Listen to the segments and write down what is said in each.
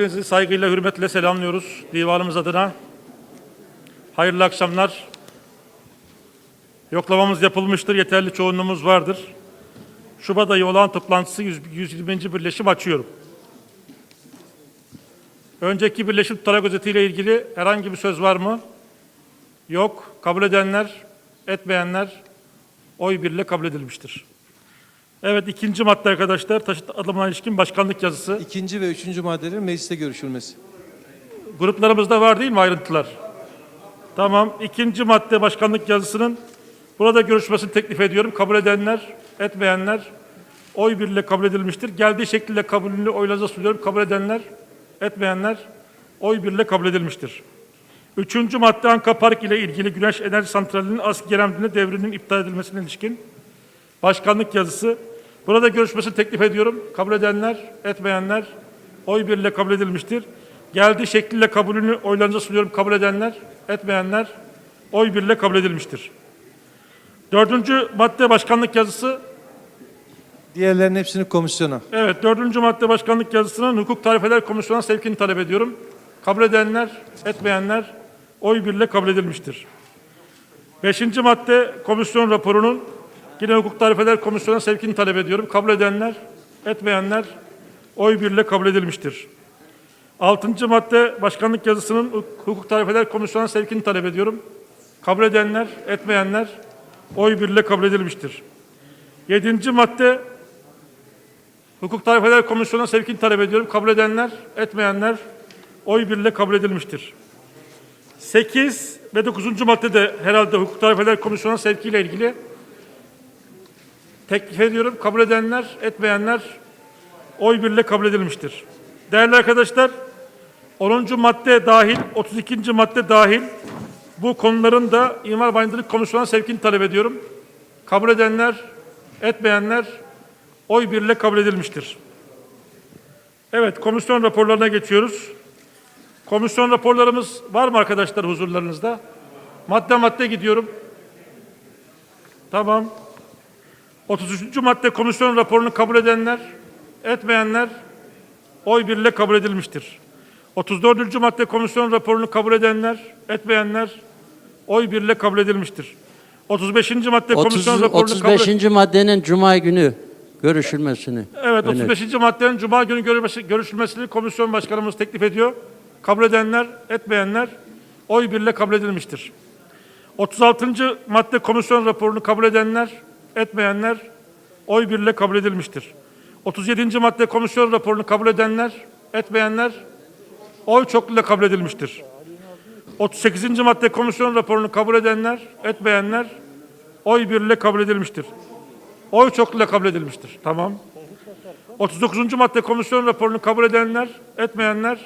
hepinizi saygıyla, hürmetle selamlıyoruz divanımız adına. Hayırlı akşamlar. Yoklamamız yapılmıştır, yeterli çoğunluğumuz vardır. Şubat ayı olan toplantısı 100 120. birleşim açıyorum. Önceki birleşim tutanağı özetiyle ilgili herhangi bir söz var mı? Yok. Kabul edenler, etmeyenler oy birle kabul edilmiştir. Evet ikinci madde arkadaşlar taşıt adımına ilişkin başkanlık yazısı. İkinci ve üçüncü maddelerin mecliste görüşülmesi. Gruplarımızda var değil mi ayrıntılar? Tamam. İkinci madde başkanlık yazısının burada görüşmesini teklif ediyorum. Kabul edenler, etmeyenler oy birliğiyle kabul edilmiştir. Geldiği şekilde kabulünü oylarınıza sunuyorum. Kabul edenler, etmeyenler oy birliğiyle kabul edilmiştir. Üçüncü madde Anka Park ile ilgili Güneş Enerji Santrali'nin ASK Geremdin'e devrinin iptal edilmesine ilişkin başkanlık yazısı. Burada görüşmesini teklif ediyorum. Kabul edenler, etmeyenler oy birliğiyle kabul edilmiştir. Geldiği şekliyle kabulünü oylarınıza sunuyorum. Kabul edenler, etmeyenler oy birliğiyle kabul edilmiştir. Dördüncü madde başkanlık yazısı. Diğerlerinin hepsini komisyona. Evet, dördüncü madde başkanlık yazısının hukuk tarifeler komisyonuna sevkini talep ediyorum. Kabul edenler, etmeyenler oy birliğiyle kabul edilmiştir. Beşinci madde komisyon raporunun yine hukuk tarifeler komisyonuna sevkini talep ediyorum. Kabul edenler, etmeyenler oy birliğiyle kabul edilmiştir. Altıncı madde başkanlık yazısının huk- hukuk tarifeler komisyonuna sevkini talep ediyorum. Kabul edenler, etmeyenler oy birliğiyle kabul edilmiştir. Yedinci madde Hukuk Tarifeler Komisyonu'na sevkini talep ediyorum. Kabul edenler, etmeyenler oy birliğiyle kabul edilmiştir. 8 ve 9. madde de herhalde Hukuk Tarifeler Komisyonu'na sevkiyle ilgili teklif ediyorum. Kabul edenler, etmeyenler oy birliğiyle kabul edilmiştir. Değerli arkadaşlar, 10. madde dahil, 32. madde dahil bu konuların da İmar Bayındırlık Komisyonu'na sevkini talep ediyorum. Kabul edenler, etmeyenler oy birle kabul edilmiştir. Evet, komisyon raporlarına geçiyoruz. Komisyon raporlarımız var mı arkadaşlar huzurlarınızda? Madde madde gidiyorum. Tamam. 33. madde komisyon raporunu kabul edenler, etmeyenler oy birle kabul edilmiştir. 34. madde komisyon raporunu kabul edenler, etmeyenler oy birle kabul edilmiştir. 35. madde 30, komisyon raporunu kabul 35. maddenin Cuma günü görüşülmesini. Evet, öner- 35. maddenin Cuma günü görüşülmesini komisyon başkanımız teklif ediyor. Kabul edenler, etmeyenler oy birle kabul edilmiştir. 36. madde komisyon raporunu kabul edenler, etmeyenler oy birle kabul edilmiştir. 37. madde komisyon raporunu kabul edenler, etmeyenler oy çokluğuyla kabul edilmiştir. 38. madde komisyon raporunu kabul edenler, etmeyenler oy birle kabul edilmiştir. Oy çokluğuyla kabul edilmiştir. Tamam. 39. madde komisyon raporunu kabul edenler, etmeyenler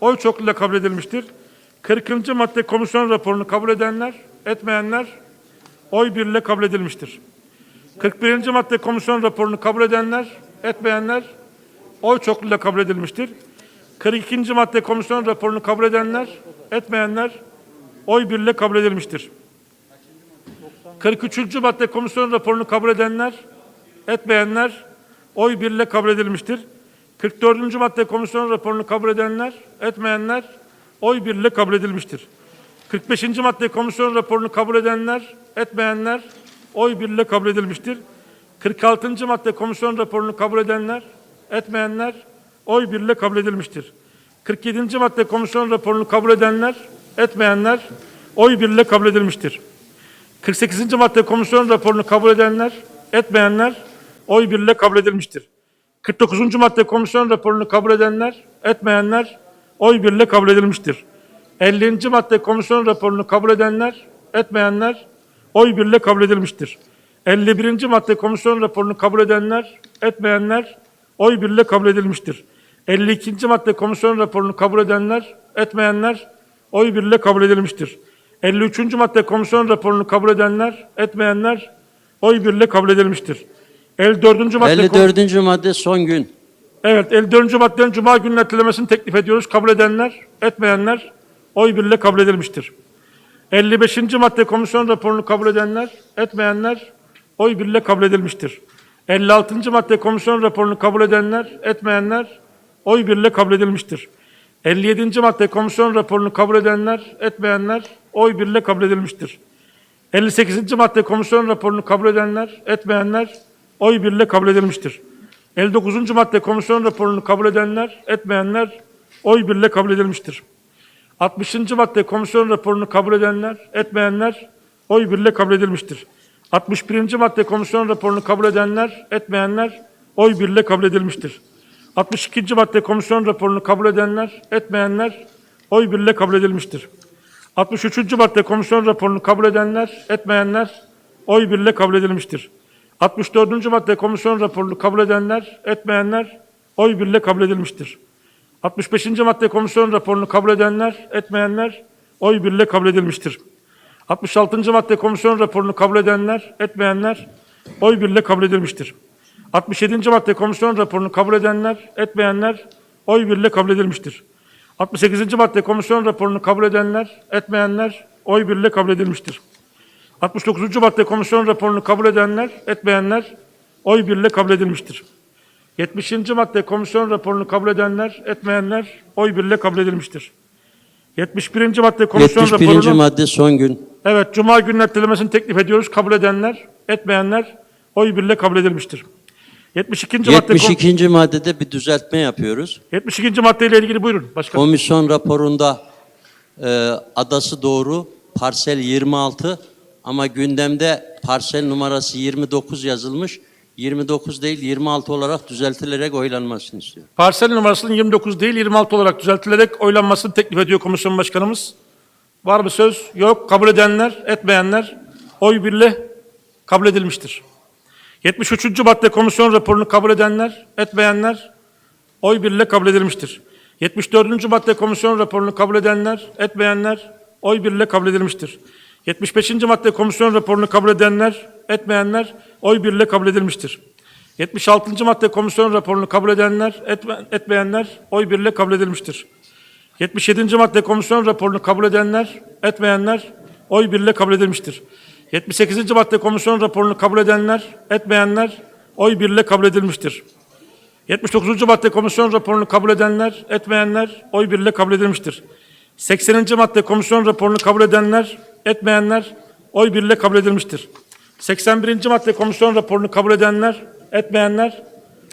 oy çokluğuyla kabul edilmiştir. 40. madde komisyon raporunu kabul edenler, etmeyenler oy birle kabul edilmiştir. 41. madde komisyon raporunu kabul edenler, etmeyenler oy çokluğuyla kabul edilmiştir. 42. madde komisyon raporunu kabul edenler, etmeyenler oy birle kabul edilmiştir. 43. madde komisyon raporunu kabul edenler, etmeyenler oy birle kabul edilmiştir. 44. madde komisyon raporunu kabul edenler, etmeyenler oy birle kabul edilmiştir. 45. madde komisyon raporunu kabul edenler, etmeyenler oy birle kabul edilmiştir. 46. madde komisyon raporunu kabul edenler, etmeyenler oy birle kabul edilmiştir. 47. madde komisyon raporunu kabul edenler, etmeyenler oy birle kabul edilmiştir. 48. madde komisyon raporunu kabul edenler, etmeyenler oy birle kabul edilmiştir. 49. madde komisyon raporunu kabul edenler, etmeyenler oy birle kabul edilmiştir. 50. madde komisyon raporunu kabul edenler, etmeyenler oy birle kabul edilmiştir. 51. madde komisyon raporunu kabul edenler, etmeyenler oy birle kabul edilmiştir. 52. madde komisyon raporunu kabul edenler, etmeyenler oy birle kabul edilmiştir. 53. madde komisyon raporunu kabul edenler, etmeyenler oy birle kabul edilmiştir. 54. madde 54. madde son gün. Evet, 54. maddenin Cuma gününe ertelemesini teklif ediyoruz. Kabul edenler, etmeyenler oy birle kabul edilmiştir. 55. madde komisyon raporunu kabul edenler, etmeyenler oy birle kabul edilmiştir. 56. madde komisyon raporunu kabul edenler, etmeyenler oy birle kabul edilmiştir. 57. madde komisyon raporunu kabul edenler, etmeyenler oy birle kabul edilmiştir. 58. madde komisyon raporunu kabul edenler, etmeyenler oy birle kabul edilmiştir. 59. madde komisyon raporunu kabul edenler, etmeyenler oy birle kabul edilmiştir. 60. madde komisyon raporunu kabul edenler, etmeyenler oy birle kabul edilmiştir. 61. madde komisyon raporunu kabul edenler, etmeyenler oy birle kabul edilmiştir. 62. madde komisyon raporunu kabul edenler, etmeyenler oy birle kabul edilmiştir. 63. madde komisyon raporunu kabul edenler, etmeyenler oy birle kabul edilmiştir. 64. madde komisyon raporunu kabul edenler, etmeyenler oy birle kabul edilmiştir. 65. madde komisyon raporunu kabul edenler, etmeyenler oy birle kabul edilmiştir. 66. madde komisyon raporunu kabul edenler, etmeyenler oy birle kabul edilmiştir. 67. madde komisyon raporunu kabul edenler, etmeyenler oy birle kabul edilmiştir. 68. madde komisyon raporunu kabul edenler, etmeyenler oy birle kabul edilmiştir. 69. madde komisyon raporunu kabul edenler, etmeyenler oy birle kabul edilmiştir. 70. madde komisyon raporunu kabul edenler, etmeyenler oy birle kabul edilmiştir. 71. madde komisyon 71. raporunu madde son gün. Evet, Cuma günü ertelemesini teklif ediyoruz. Kabul edenler, etmeyenler oy birle kabul edilmiştir. 72. madde 72. maddede bir düzeltme yapıyoruz. 72. maddeyle ilgili buyurun başkanım. Komisyon raporunda e, adası doğru parsel 26 ama gündemde parsel numarası 29 yazılmış. 29 değil 26 olarak düzeltilerek oylanmasını istiyor. Parsel numarasının 29 değil 26 olarak düzeltilerek oylanmasını teklif ediyor komisyon başkanımız. Var mı söz? Yok. Kabul edenler, etmeyenler oy birle kabul edilmiştir. 73. madde komisyon raporunu kabul edenler, etmeyenler oy birle kabul edilmiştir. 74. madde komisyon raporunu kabul edenler, etmeyenler oy birle kabul edilmiştir. 75. madde komisyon raporunu kabul edenler, etmeyenler oy birle kabul edilmiştir. 76. madde komisyon raporunu kabul edenler, etme- etmeyenler oy birle kabul edilmiştir. 77. madde komisyon raporunu kabul edenler, etmeyenler oy birle kabul edilmiştir. 78. madde komisyon raporunu kabul edenler, etmeyenler oy birle kabul edilmiştir. 79. madde komisyon raporunu kabul edenler, etmeyenler oy birle kabul edilmiştir. 80. madde komisyon raporunu kabul edenler, etmeyenler oy birle kabul edilmiştir. 81. madde komisyon raporunu kabul edenler, etmeyenler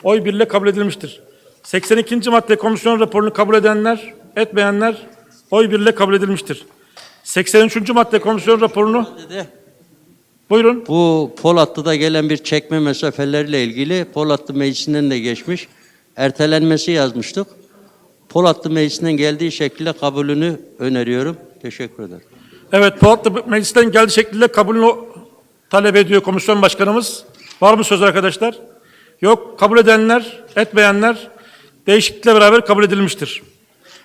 oy birle kabul edilmiştir. 82. madde komisyon raporunu kabul edenler, etmeyenler oy birle kabul edilmiştir. 83. madde komisyon raporunu buyurun. Bu Polatlı'da gelen bir çekme mesafeleriyle ilgili Polatlı Meclisi'nden de geçmiş. Ertelenmesi yazmıştık. Polatlı Meclisi'nden geldiği şekilde kabulünü öneriyorum. Teşekkür ederim. Evet, Polatlı Meclis'ten geldiği şekilde kabulünü talep ediyor komisyon başkanımız. Var mı söz arkadaşlar? Yok. Kabul edenler, etmeyenler değişiklikle beraber kabul edilmiştir.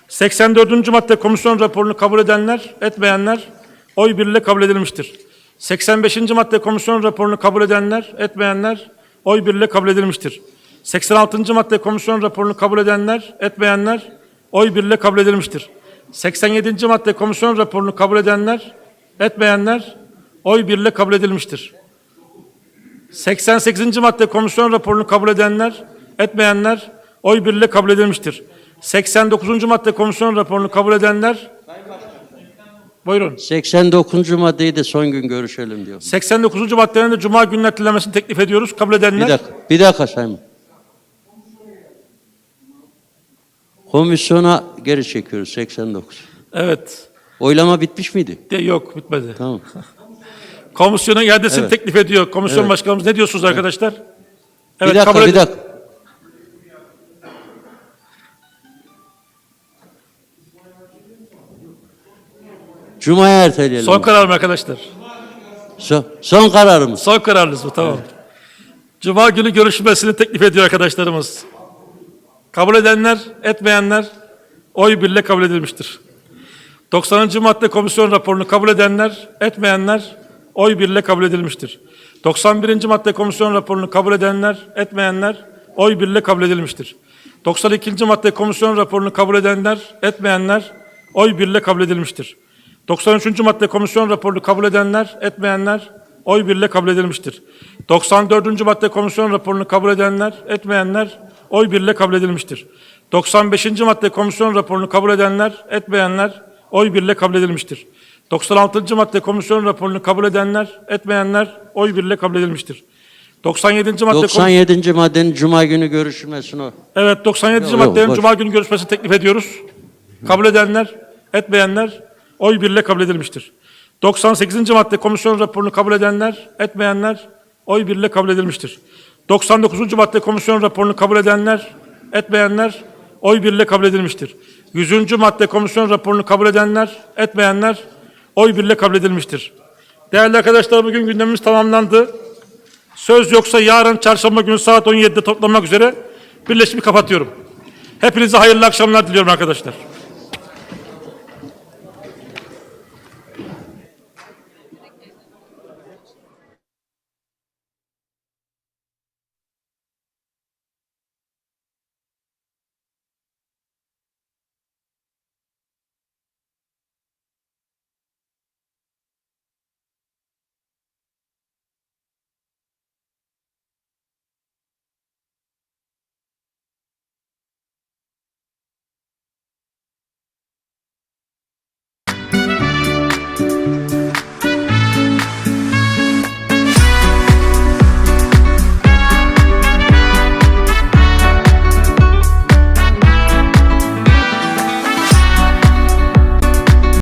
84. madde komisyon raporunu kabul edenler, etmeyenler oy birle kabul edilmiştir. 85. madde komisyon raporunu kabul edenler, etmeyenler oy birle kabul edilmiştir. 86. madde komisyon raporunu kabul edenler, etmeyenler oy birle kabul edilmiştir. 87. madde komisyon raporunu kabul edenler, etmeyenler oy birle kabul edilmiştir. 88. madde komisyon raporunu kabul edenler, etmeyenler oy birle kabul edilmiştir. 89. madde komisyon raporunu kabul edenler Buyurun. 89. maddeyi de son gün görüşelim diyor. 89. maddenin de cuma gününe ertelemesini teklif ediyoruz. Kabul Bir edenler dakika, bir dakika Sayın. Komisyona geri çekiyoruz 89. Evet. Oylama bitmiş miydi? De yok bitmedi. Tamam. Komisyona iadesini Evet. teklif ediyor. Komisyon Evet. başkanımız ne diyorsunuz arkadaşlar? bir dakika, kabul bir edin. dakika. Cuma'ya erteleyelim. Son karar mı arkadaşlar? son, son kararımız. Son kararınız bu tamam. Cuma günü görüşmesini teklif ediyor arkadaşlarımız. Kabul edenler, etmeyenler oy birle kabul edilmiştir. 90. madde komisyon raporunu kabul edenler, etmeyenler oy birle kabul edilmiştir. 91. madde komisyon raporunu kabul edenler, etmeyenler oy birle kabul edilmiştir. 92. madde komisyon raporunu kabul edenler, etmeyenler oy birle kabul edilmiştir. 93. madde komisyon raporunu kabul edenler, etmeyenler oy birle kabul edilmiştir. 94. madde komisyon raporunu kabul edenler, etmeyenler oy birle kabul edilmiştir. 95. madde komisyon raporunu kabul edenler, etmeyenler oy birle kabul edilmiştir. 96. madde komisyon raporunu kabul edenler, etmeyenler oy birle kabul edilmiştir. 97. madde komisyon 97. maddenin Cuma günü görüşülmesini o. Evet 97. Yok, yok, maddenin boş. Cuma günü görüşmesini teklif ediyoruz. Kabul edenler, etmeyenler oy birle kabul edilmiştir. 98. madde komisyon raporunu kabul edenler, etmeyenler oy birle kabul edilmiştir. 99. madde komisyon raporunu kabul edenler, etmeyenler oy birle kabul edilmiştir. 100. madde komisyon raporunu kabul edenler, etmeyenler oy birle kabul edilmiştir. Değerli arkadaşlar bugün gündemimiz tamamlandı. Söz yoksa yarın çarşamba günü saat 17'de toplanmak üzere birleşimi kapatıyorum. Hepinize hayırlı akşamlar diliyorum arkadaşlar.